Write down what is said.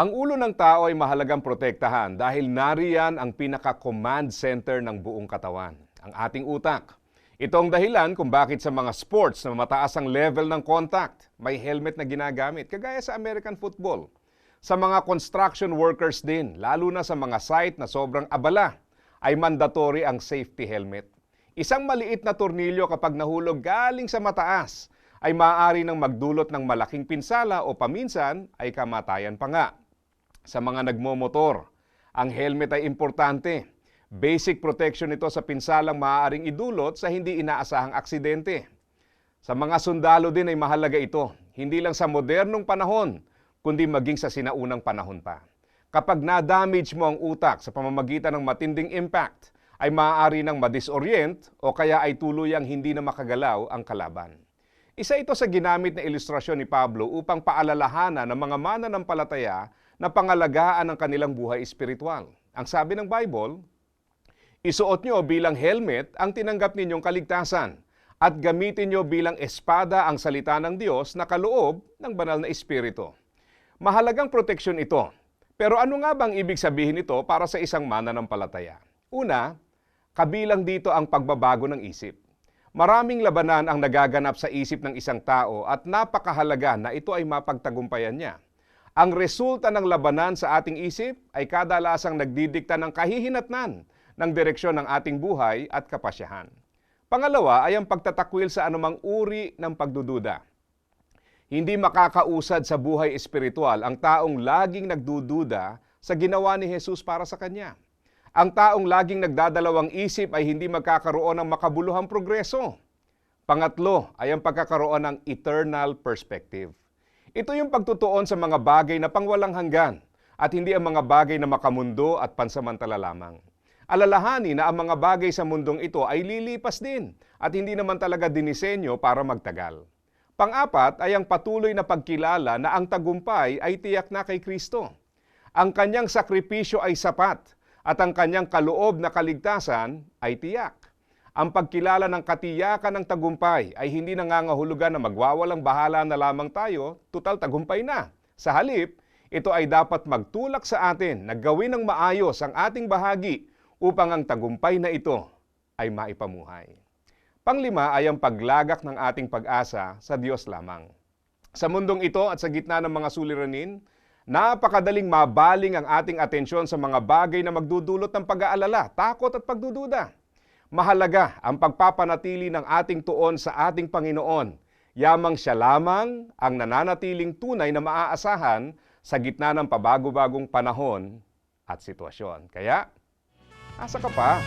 Ang ulo ng tao ay mahalagang protektahan dahil nariyan ang pinaka-command center ng buong katawan, ang ating utak. Ito ang dahilan kung bakit sa mga sports na mataas ang level ng contact, may helmet na ginagamit, kagaya sa American football. Sa mga construction workers din, lalo na sa mga site na sobrang abala, ay mandatory ang safety helmet. Isang maliit na tornilyo kapag nahulog galing sa mataas ay maaari nang magdulot ng malaking pinsala o paminsan ay kamatayan pa nga. Sa mga nagmomotor, ang helmet ay importante. Basic protection ito sa pinsalang maaaring idulot sa hindi inaasahang aksidente. Sa mga sundalo din ay mahalaga ito, hindi lang sa modernong panahon, kundi maging sa sinaunang panahon pa. Kapag na-damage mo ang utak sa pamamagitan ng matinding impact, ay maaari nang madisorient o kaya ay tuluyang hindi na makagalaw ang kalaban. Isa ito sa ginamit na ilustrasyon ni Pablo upang paalalahanan ng mga mananampalataya na pangalagaan ang kanilang buhay espiritual. Ang sabi ng Bible, Isuot nyo bilang helmet ang tinanggap ninyong kaligtasan at gamitin nyo bilang espada ang salita ng Diyos na kaloob ng banal na espiritu. Mahalagang proteksyon ito. Pero ano nga bang ibig sabihin nito para sa isang mananampalataya? Una, kabilang dito ang pagbabago ng isip. Maraming labanan ang nagaganap sa isip ng isang tao at napakahalaga na ito ay mapagtagumpayan niya. Ang resulta ng labanan sa ating isip ay kadalasang nagdidikta ng kahihinatnan ng direksyon ng ating buhay at kapasyahan. Pangalawa ay ang pagtatakwil sa anumang uri ng pagdududa. Hindi makakausad sa buhay espiritual ang taong laging nagdududa sa ginawa ni Jesus para sa kanya. Ang taong laging nagdadalawang isip ay hindi magkakaroon ng makabuluhang progreso. Pangatlo ay ang pagkakaroon ng eternal perspective. Ito yung pagtutuon sa mga bagay na pangwalang hanggan at hindi ang mga bagay na makamundo at pansamantala lamang. Alalahanin na ang mga bagay sa mundong ito ay lilipas din at hindi naman talaga dinisenyo para magtagal. Pang-apat ay ang patuloy na pagkilala na ang tagumpay ay tiyak na kay Kristo. Ang kanyang sakripisyo ay sapat at ang kanyang kaloob na kaligtasan ay tiyak. Ang pagkilala ng katiyakan ng tagumpay ay hindi nangangahulugan na magwawalang bahala na lamang tayo, tutal tagumpay na. Sa halip, ito ay dapat magtulak sa atin na gawin ng maayos ang ating bahagi upang ang tagumpay na ito ay maipamuhay. Panglima ay ang paglagak ng ating pag-asa sa Diyos lamang. Sa mundong ito at sa gitna ng mga suliranin, napakadaling mabaling ang ating atensyon sa mga bagay na magdudulot ng pag-aalala, takot at pagdududa. Mahalaga ang pagpapanatili ng ating tuon sa ating Panginoon. Yamang siya lamang ang nananatiling tunay na maaasahan sa gitna ng pabago-bagong panahon at sitwasyon. Kaya, asa ka pa?